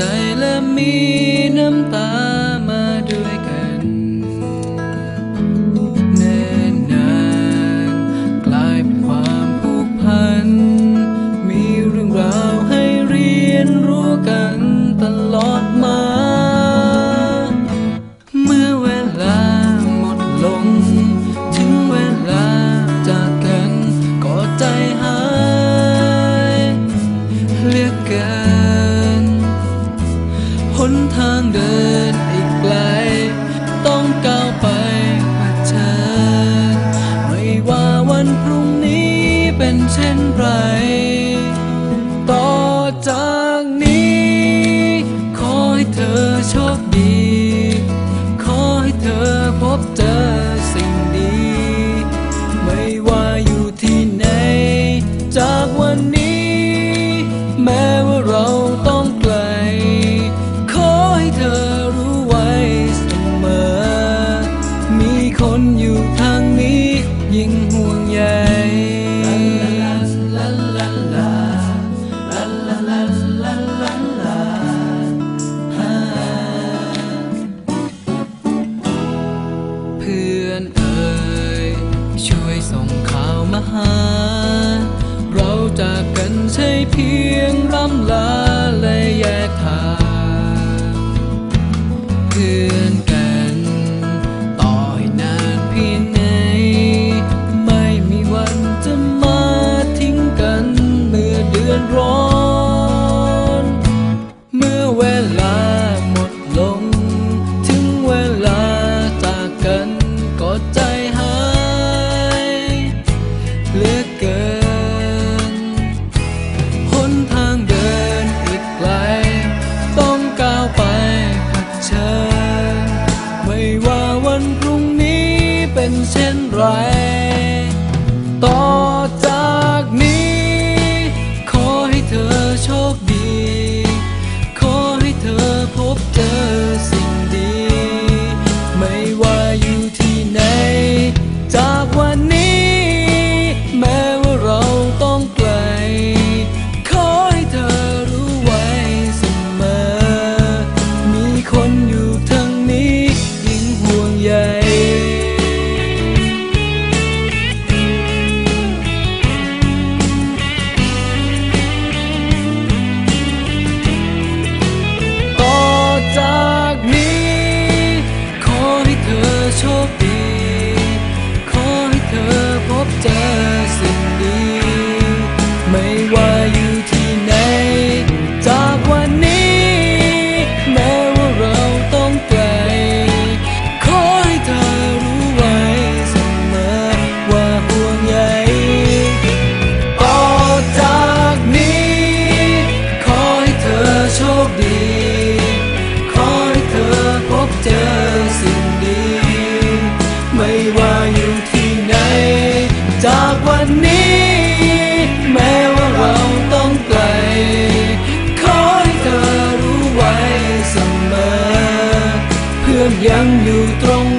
ใจและมีน้ำตาายหยกกันหนทางเดินอีกไกล ต้องก้าวไปเผชิญไม่ว่าวันพรุ่งนี้เป็นเช่นไร ต่อจากนี้ ขอให้เธอโชคดี ขอให้เธอพบเจอ ช่วยส่งข่าวมาหา เราจากกันใช่เพียงร่ำลา โชคดี ขอให้เธอพบเจอ 杨柳动